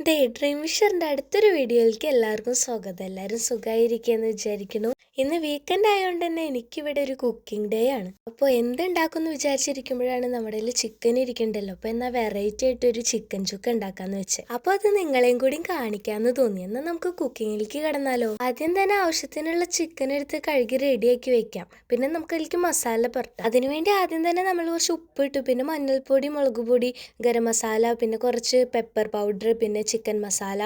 Day dream വിഷറിന്റെ അടുത്തൊരു വീഡിയോയിലേക്ക് എല്ലാവർക്കും സ്വാഗതം. എല്ലാവരും സുഖമായിരിക്കുമെന്ന് വിചാരിക്കുന്നു. ഇന്ന് വീക്കെൻഡ് ആയതുകൊണ്ട് തന്നെ എനിക്കിവിടെ ഒരു കുക്കിംഗ് ഡേ ആണ്. അപ്പോൾ എന്തുണ്ടാക്കുമെന്ന് വിചാരിച്ചിരിക്കുമ്പോഴാണ് നമ്മുടെ കയ്യിൽ ചിക്കൻ ഇരിക്കണ്ടല്ലോ. അപ്പോൾ എന്നാൽ വെറൈറ്റി ആയിട്ട് ഒരു ചിക്കൻ ചുക്ക ഉണ്ടാക്കാന്ന് വെച്ച്. അപ്പോൾ അത് നിങ്ങളെയും കൂടി കാണിക്കാമെന്ന് തോന്നി. എന്നാൽ നമുക്ക് കുക്കിങ്ങിലേക്ക് കടന്നാലോ? ആദ്യം തന്നെ ആവശ്യത്തിനുള്ള ചിക്കൻ എടുത്ത് കഴുകി റെഡിയാക്കി വെക്കാം. പിന്നെ നമുക്ക് അതിലേക്ക് മസാല പുറത്താം അതിനുവേണ്ടി ആദ്യം തന്നെ നമ്മൾ കുറച്ച് ഉപ്പ് ഇട്ടു. പിന്നെ മഞ്ഞൾപ്പൊടി മുളക് പൊടി ഗരം മസാല പിന്നെ കുറച്ച് പെപ്പർ പൗഡർ പിന്നെ ചിക്കൻ മസാല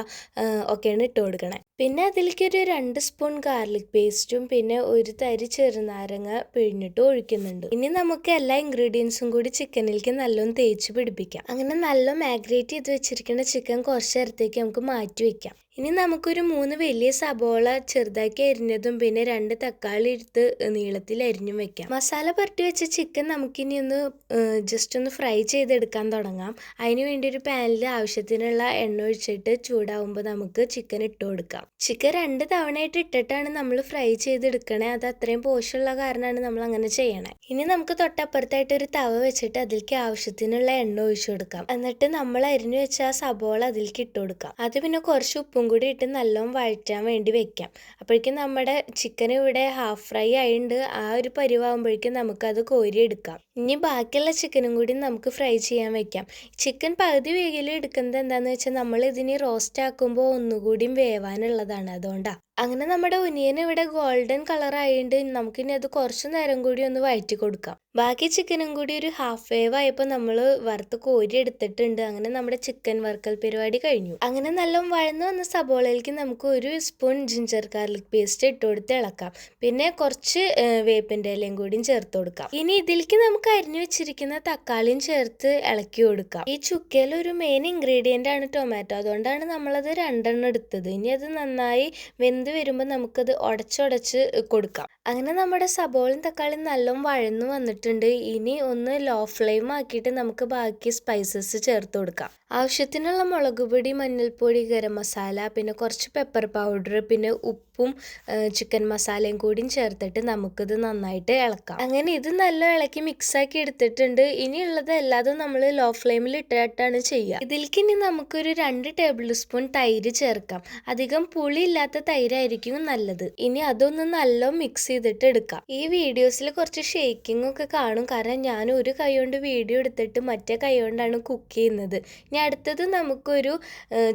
ഒക്കെയാണ് ഇട്ട് കൊടുക്കണേ. പിന്നെ അതിലേക്ക് ഒരു രണ്ട് സ്പൂൺ ഗാർലിക് പേസ്റ്റും പിന്നെ ഒരു തരി ചെറുനാരങ്ങ പിഴിഞ്ഞിട്ട് ഒഴിക്കുന്നുണ്ട്. ഇനി നമുക്ക് എല്ലാ ഇൻഗ്രീഡിയൻസും കൂടി ചിക്കനിലേക്ക് നല്ലോണം തേച്ച് പിടിപ്പിക്കാം. അങ്ങനെ നല്ല മാഗ്രേറ്റ് ചെയ്ത് വെച്ചിരിക്കുന്ന ചിക്കൻ കുറച്ച് നേരത്തേക്ക് നമുക്ക് മാറ്റി വെക്കാം. ഇനി നമുക്കൊരു മൂന്ന് വലിയ സബോള ചെറുതാക്കി അരിഞ്ഞതും പിന്നെ രണ്ട് തക്കാളി എടുത്ത് നീളത്തിൽ അരിഞ്ഞും വെക്കാം. മസാല പുരട്ടി വെച്ച ചിക്കൻ നമുക്കിനി ഒന്ന് ജസ്റ്റ് ഒന്ന് ഫ്രൈ ചെയ്തെടുക്കാൻ തുടങ്ങാം. അതിന് വേണ്ടി ഒരു പാനിൽ ആവശ്യത്തിനുള്ള എണ്ണ ഒഴിച്ചിട്ട് ചൂടാവുമ്പോൾ നമുക്ക് ചിക്കൻ ഇട്ട് കൊടുക്കാം. ചിക്കൻ രണ്ട് തവണയായിട്ട് ഇട്ടിട്ടാണ് നമ്മൾ ഫ്രൈ ചെയ്തെടുക്കണേ അത് അത്രയും പോഷമുള്ള കാരണമാണ് നമ്മൾ അങ്ങനെ ചെയ്യണേ. ഇനി നമുക്ക് തൊട്ടപ്പുറത്തായിട്ട് ഒരു തവ വെച്ചിട്ട് അതിലേക്ക് ആവശ്യത്തിനുള്ള എണ്ണ ഒഴിച്ചു കൊടുക്കാം. എന്നിട്ട് നമ്മൾ അരിഞ്ഞു വെച്ച ആ സബോള അതിലേക്ക് ഇട്ട് കൊടുക്കാം. അത് പിന്നെ കുറച്ച് ഉപ്പും കൂടി ഇട്ട് നല്ലോണം വഴറ്റാൻ വേണ്ടി വെക്കാം. അപ്പോഴേക്കും നമ്മുടെ ചിക്കൻ ഇവിടെ ഹാഫ് ഫ്രൈ ആയിണ്ട്. ആ ഒരു പരിവാകുമ്പോഴേക്കും നമുക്കത് കോരി എടുക്കാം ഇനി ബാക്കിയുള്ള ചിക്കനും കൂടി നമുക്ക് ഫ്രൈ ചെയ്യാൻ വെക്കാം. ചിക്കൻ പകുതി വേഗയിൽ എടുക്കുന്നത് എന്താണെന്ന് വെച്ചാൽ നമ്മൾ ഇതിനെ റോസ്റ്റ് ആക്കുമ്പോൾ ഒന്നുകൂടിയും വേവാനുള്ളതാണ്. അതുകൊണ്ടാണ് അങ്ങനെ നമ്മുടെ ഒനിയൻ ഇവിടെ ഗോൾഡൻ കളർ ആയതുകൊണ്ട് നമുക്കിനി അത് കുറച്ച് നേരം കൂടി ഒന്ന് വഴറ്റി കൊടുക്കാം. ബാക്കി ചിക്കനും കൂടി ഒരു ഹാഫ് വേവ് ആയപ്പോൾ നമ്മൾ വറുത്ത് കോരി എടുത്തിട്ടുണ്ട്. അങ്ങനെ നമ്മുടെ ചിക്കൻ വർക്കൽ പരിപാടി കഴിഞ്ഞു. അങ്ങനെ നല്ല വഴന്നു വന്ന സബോളയിലേക്ക് നമുക്ക് ഒരു സ്പൂൺ ജിഞ്ചർ ഗാർലിക് പേസ്റ്റ് ഇട്ട് കൊടുത്ത് ഇളക്കാം. പിന്നെ കുറച്ച് വേപ്പിന്റെ ഇലയും കൂടിയും ചേർത്ത് കൊടുക്കാം. ഇനി ഇതിലേക്ക് നമുക്ക് അരിഞ്ഞു വെച്ചിരിക്കുന്ന തക്കാളിയും ചേർത്ത് ഇളക്കി കൊടുക്കാം. ഈ ചുക്കയിൽ ഒരു മെയിൻ ഇൻഗ്രീഡിയന്റ് ആണ് ടൊമാറ്റോ അതുകൊണ്ടാണ് നമ്മളത് രണ്ടെണ്ണം എടുത്തത്. ഇനി അത് നന്നായി വെന്ത് വരുമ്പോൾ നമുക്കത് ഉടച്ചുടച്ച് കൊടുക്കാം. അങ്ങനെ നമ്മുടെ സബോളയും തക്കാളിയും നല്ലോണം വഴന്നു വന്നിട്ടുണ്ട് ഇനി ഒന്ന് ലോ ഫ്ലെയിം ആക്കിയിട്ട് നമുക്ക് ബാക്കി സ്പൈസസ് ചേർത്ത് കൊടുക്കാം. ആവശ്യത്തിനുള്ള മുളക് പൊടി മഞ്ഞൾപ്പൊടി ഗരം മസാല പിന്നെ കുറച്ച് പെപ്പർ പൗഡർ പിന്നെ ഉപ്പും ചിക്കൻ മസാലയും കൂടിയും ചേർത്തിട്ട് നമുക്കിത് നന്നായിട്ട് ഇളക്കാം. അങ്ങനെ ഇത് നല്ല ഇളക്കി മിക്സ് ആക്കി എടുത്തിട്ടുണ്ട്. ഇനിയുള്ളത് എല്ലാതും നമ്മൾ ലോ ഫ്ലെയിമിൽ ഇട്ടിട്ടാണ് ചെയ്യുക. ഇതിലേക്ക് ഇനി നമുക്കൊരു രണ്ട് ടേബിൾ സ്പൂൺ തൈര് ചേർക്കാം. അധികം പുളി ഇല്ലാത്ത തൈരായിരിക്കും നല്ലത്. ഇനി അതൊന്ന് നല്ല മിക്സ് ചെയ്തിട്ട് എടുക്കാം. ഈ വീഡിയോസിൽ കുറച്ച് ഷേക്കിംഗ് ഒക്കെ കാണും. കാരണം ഞാൻ ഒരു കൈ കൊണ്ട് വീഡിയോ എടുത്തിട്ട് മറ്റേ കൈ കൊണ്ടാണ് കുക്ക് ചെയ്യുന്നത്. ഇനി അടുത്തത് നമുക്കൊരു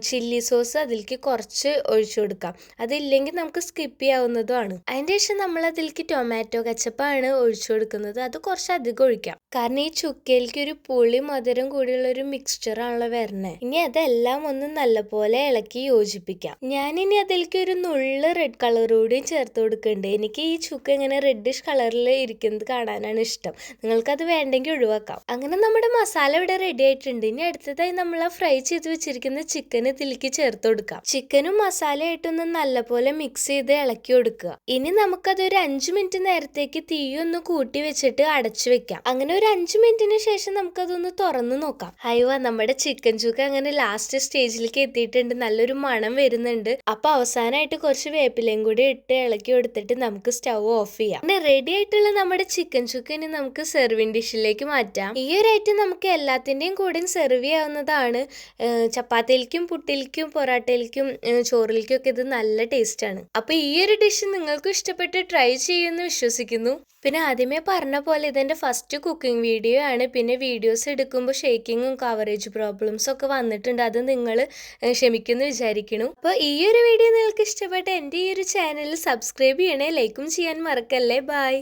ചില്ലി സോസ് അതിലേക്ക് കുറച്ച് ഒഴിച്ചു കൊടുക്കാം. അതില്ലെങ്കിൽ നമുക്ക് സ്കിപ്പ് ചെയ്യാവുന്നതുമാണ്. അതിന്റെ ശേഷം നമ്മൾ അതിലേക്ക് ടൊമാറ്റോ കച്ചപ്പാണ് ഒഴിച്ചു കൊടുക്കുന്നത്. അത് കുറച്ച് അധികം ഒഴിക്കാം. കാരണം ഈ ചുക്കയിലേക്ക് ഒരു പുളി മധുരം കൂടിയുള്ള ഒരു മിക്സ്ചർ ആണല്ലോ വരണേ. ഇനി അതെല്ലാം ഒന്ന് നല്ലപോലെ ഇളക്കി യോജിപ്പിക്കാം. ഞാനിനി അതിലേക്ക് ഒരു നുള്ള് റെഡ് കളർ ചേർത്ത് കൊടുക്കുന്നുണ്ട് എനിക്ക് ഈ ചുക്ക ഇങ്ങനെ റെഡിഷ് കളറിൽ ഇരിക്കുന്നത് കാണാനാണ് ഇഷ്ടം. നിങ്ങൾക്കത് വേണ്ടെങ്കിൽ ഒഴിവാക്കാം. അങ്ങനെ നമ്മുടെ മസാല ഇവിടെ റെഡി ആയിട്ടുണ്ട്. ഇനി അടുത്തതായി നമ്മൾ ഫ്രൈ ചെയ്ത് വെച്ചിരിക്കുന്ന ചിക്കൻ ഇതിലേക്ക് ചേർത്ത് കൊടുക്കാം. ചിക്കനും മസാലയായിട്ടൊന്ന് നല്ലപോലെ മിക്സ് ചെയ്ത് ഇളക്കി കൊടുക്കുക. ഇനി നമുക്കത് ഒരു അഞ്ചു മിനിറ്റ് നേരത്തേക്ക് തീയൊന്ന് കൂട്ടി വെച്ചിട്ട് അടച്ചു വെക്കാം. അങ്ങനെ ഒരു അഞ്ചു മിനിറ്റിന് ശേഷം നമുക്കതൊന്ന് തുറന്നു നോക്കാം. അയ്യോ നമ്മുടെ ചിക്കൻ ചൂക്ക അങ്ങനെ ലാസ്റ്റ് സ്റ്റേജിലേക്ക് എത്തിയിട്ടുണ്ട്. നല്ലൊരു മണം വരുന്നുണ്ട്. അപ്പൊ അവസാനമായിട്ട് കുറച്ച് വേപ്പിലയും കൂടി ഇട്ട് ഇളക്കി കൊടുത്തിട്ട് നമുക്ക് സ്റ്റൗ ഓഫ് ചെയ്യാം. പിന്നെ റെഡി ആയിട്ടുള്ള നമ്മുടെ ചിക്കൻ ചുക്ക ഇനി നമുക്ക് സെർവിങ് ഡിഷിലേക്ക് മാറ്റാം. ഈ ഒരു ഐറ്റം നമുക്ക് എല്ലാത്തിന്റെയും കൂടെയും സെർവ് ചെയ്യാവുന്നതാണ്. ചപ്പാത്തിയിലേക്കും പുട്ടിലേക്കും പൊറാട്ടയിലേക്കും ചോറിലേക്കും ഒക്കെ ഇത് നല്ല ടേസ്റ്റ് ആണ്. അപ്പൊ ഈ ഒരു ഡിഷ് നിങ്ങൾക്ക് ഇഷ്ടപ്പെട്ട് ട്രൈ ചെയ്യുമെന്ന് വിശ്വസിക്കുന്നു. പിന്നെ ആദ്യമേ പറഞ്ഞ പോലെ ഇതെന്റെ ഫസ്റ്റ് കുക്കിംഗ് വീഡിയോ ആണ്. പിന്നെ വീഡിയോസ് എടുക്കുമ്പോൾ ഷേക്കിങ്ങും കവറേജ് പ്രോബ്ലംസ് ഒക്കെ വന്നിട്ടുണ്ട്. അത് നിങ്ങൾ ക്ഷമിക്കുന്നു വിചാരിക്കുന്നു. അപ്പോൾ ഈ ഒരു വീഡിയോ നിങ്ങൾക്ക് ഇഷ്ടപ്പെട്ട എന്റെ ഈ ഒരു ചാനൽ സബ്സ്ക്രൈബ് ചെയ്യണേ ലൈക്കും ചെയ്യാൻ മറക്കല്ലേ? ബൈ